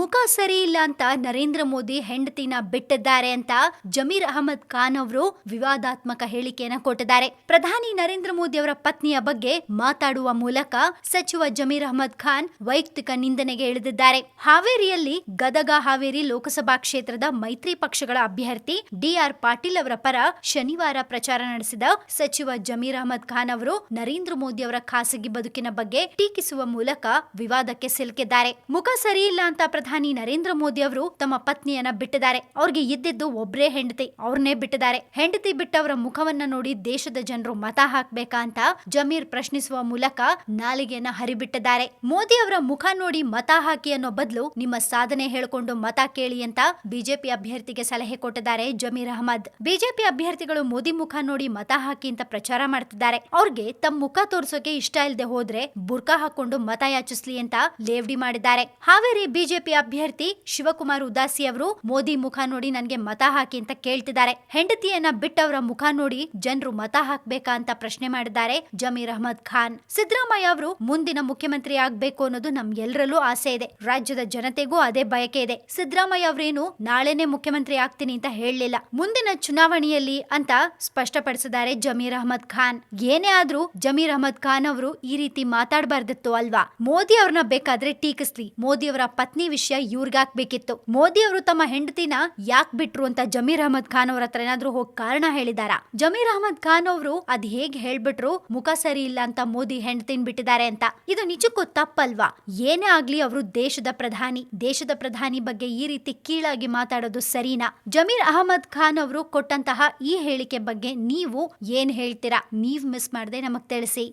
ಮುಖ ಸರಿ ಇಲ್ಲ ಅಂತ ನರೇಂದ್ರ ಮೋದಿ ಹೆಂಡತಿನ ಬಿಟ್ಟಿದ್ದಾರೆ ಅಂತ ಜಮೀರ್ ಅಹಮದ್ ಖಾನ್ ಅವರು ವಿವಾದಾತ್ಮಕ ಹೇಳಿಕೆಯನ್ನ ಕೊಟ್ಟಿದ್ದಾರೆ. ಪ್ರಧಾನಿ ನರೇಂದ್ರ ಮೋದಿ ಅವರ ಪತ್ನಿಯ ಬಗ್ಗೆ ಮಾತಾಡುವ ಮೂಲಕ ಸಚಿವ ಜಮೀರ್ ಅಹಮದ್ ಖಾನ್ ವೈಯಕ್ತಿಕ ನಿಂದನೆಗೆ ಇಳಿದಿದ್ದಾರೆ. ಹಾವೇರಿಯಲ್ಲಿ ಗದಗ ಹಾವೇರಿ ಲೋಕಸಭಾ ಕ್ಷೇತ್ರದ ಮೈತ್ರಿ ಪಕ್ಷಗಳ ಅಭ್ಯರ್ಥಿ ಡಿಆರ್ ಪಾಟೀಲ್ ಅವರ ಪರ ಶನಿವಾರ ಪ್ರಚಾರ ನಡೆಸಿದ ಸಚಿವ ಜಮೀರ್ ಅಹಮದ್ ಖಾನ್ ಅವರು ನರೇಂದ್ರ ಮೋದಿ ಅವರ ಖಾಸಗಿ ಬದುಕಿನ ಬಗ್ಗೆ ಟೀಕಿಸುವ ಮೂಲಕ ವಿವಾದಕ್ಕೆ ಸಿಲುಕಿದ್ದಾರೆ. ಮುಖ ಸರಿಯಿಲ್ಲ ಅಂತ ಪ್ರಧಾನಿ ನರೇಂದ್ರ ಮೋದಿ ಅವರು ತಮ್ಮ ಪತ್ನಿಯನ್ನ ಬಿಟ್ಟಿದ್ದಾರೆ. ಅವ್ರಿಗೆ ಇದ್ದಿದ್ದು ಒಬ್ರೇ ಹೆಂಡತಿ, ಅವ್ರನ್ನೇ ಬಿಟ್ಟಿದ್ದಾರೆ. ಹೆಂಡತಿ ಬಿಟ್ಟವರ ಮುಖವನ್ನ ನೋಡಿ ದೇಶದ ಜನರು ಮತ ಹಾಕ್ಬೇಕಾ ಅಂತ ಜಮೀರ್ ಪ್ರಶ್ನಿಸುವ ಮೂಲಕ ನಾಲಿಗೆಯನ್ನ ಹರಿಬಿಟ್ಟಿದ್ದಾರೆ. ಮೋದಿ ಅವರ ಮುಖ ನೋಡಿ ಮತ ಹಾಕಿ ಅನ್ನೋ ಬದಲು ನಿಮ್ಮ ಸಾಧನೆ ಹೇಳಿಕೊಂಡು ಮತ ಕೇಳಿ ಅಂತ ಬಿಜೆಪಿ ಅಭ್ಯರ್ಥಿಗೆ ಸಲಹೆ ಕೊಟ್ಟಿದ್ದಾರೆ ಜಮೀರ್ ಅಹಮದ್. ಬಿಜೆಪಿ ಅಭ್ಯರ್ಥಿಗಳು ಮೋದಿ ಮುಖ ನೋಡಿ ಮತ ಹಾಕಿ ಅಂತ ಪ್ರಚಾರ ಮಾಡ್ತಿದ್ದಾರೆ. ಅವ್ರಿಗೆ ತಮ್ಮ ಮುಖ ತೋರ್ಸೋಕೆ ಇಷ್ಟ ಇಲ್ಲದೆ ಹೋದ್ರೆ ಬುರ್ಕಾ ಹಾಕೊಂಡು ಮತ ಯಾಚಿಸ್ಲಿ ಅಂತ ಲೇವಡಿ ಮಾಡಿದ್ದಾರೆ. ಹಾವೇರಿ ಬಿಜೆಪಿ ಅಭ್ಯರ್ಥಿ ಶಿವಕುಮಾರ್ ಉದಾಸಿ ಅವರು, ಮೋದಿ ಮುಖ ನೋಡಿ ನನಗೆ ಮತ ಹಾಕಿ ಅಂತ ಕೇಳ್ತಿದ್ದಾರೆ. ಹೆಂಡತಿಯನ್ನ ಬಿಟ್ಟವರ ಮುಖ ನೋಡಿ ಜನರು ಮತ ಹಾಕ್ಬೇಕಾ ಅಂತ ಪ್ರಶ್ನೆ ಮಾಡಿದ್ದಾರೆ ಜಮೀರ್ ಅಹಮದ್ ಖಾನ್. ಸಿದ್ದರಾಮಯ್ಯ ಅವರು, ಮುಂದಿನ ಮುಖ್ಯಮಂತ್ರಿ ಆಗ್ಬೇಕು ಅನ್ನೋದು ನಮ್ ಎಲ್ಲರಲ್ಲೂ ಆಸೆ ಇದೆ. ರಾಜ್ಯದ ಜನತೆಗೂ ಅದೇ ಬಯಕೆ ಇದೆ. ಸಿದ್ದರಾಮಯ್ಯ ಅವರೇನು ನಾಳೆನೆ ಮುಖ್ಯಮಂತ್ರಿ ಆಗ್ತೀನಿ ಅಂತ ಹೇಳಲಿಲ್ಲ. ಮುಂದಿನ ಚುನಾವಣೆಯಲ್ಲಿ ಅಂತ ಸ್ಪಷ್ಟಪಡಿಸಿದ್ದಾರೆ ಜಮೀರ್ ಅಹಮದ್ ಖಾನ್. ಏನೇ ಆದ್ರೂ ಜಮೀರ್ ಅಹಮದ್ ಖಾನ್ ಅವರು ಈ ರೀತಿ ಮಾತಾಡಬಾರ್ದಿತ್ತು ಅಲ್ವಾ? ಮೋದಿ ಅವ್ರನ್ನ ಬೇಕಾದ್ರೆ ಟೀಕಿಸ್ಲಿ. ಮೋದಿ ಅವರ ಪತ್ನಿ ವಿಷಯ ಇವ್ರಿಗಾಕ್ಬೇಕಿತ್ತು ಮೋದಿ ಅವರು ತಮ್ಮ ಹೆಂಡತಿನ ಯಾಕ್ ಬಿಟ್ರು ಅಂತ ಜಮೀರ್ ಅಹಮದ್ ಖಾನ್ ಅವ್ರ ಹತ್ರ ಏನಾದ್ರೂ ಹೋಗಿ ಕಾರಣ ಹೇಳಿದಾರ? ಜಮೀರ್ ಅಹಮದ್ ಖಾನ್ ಅವರು ಅದ್ ಹೇಗ್ ಹೇಳ್ಬಿಟ್ರು ಮುಖ ಸರಿ ಇಲ್ಲ ಅಂತ ಮೋದಿ ಹೆಂಡತಿನ್ ಬಿಟ್ಟಿದ್ದಾರೆ ಅಂತ. ಇದು ನಿಜಕ್ಕೂ ತಪ್ಪಲ್ವಾ? ಏನೇ ಆಗ್ಲಿ ಅವರು ದೇಶದ ಪ್ರಧಾನಿ. ದೇಶದ ಪ್ರಧಾನಿ ಬಗ್ಗೆ ಈ ರೀತಿ ಕೀಳಾಗಿ ಮಾತಾಡೋದು ಸರಿನಾ? ಜಮೀರ್ ಅಹಮದ್ ಖಾನ್ ಅವರು ಕೊಟ್ಟಂತಹ ಈ ಹೇಳಿಕೆ ಬಗ್ಗೆ ನೀವು ಏನ್ ಹೇಳ್ತೀರಾ? ನೀವ್ ಮಿಸ್ ಮಾಡದೆ ನಮಗ್ ತಿಳಿಸಿ.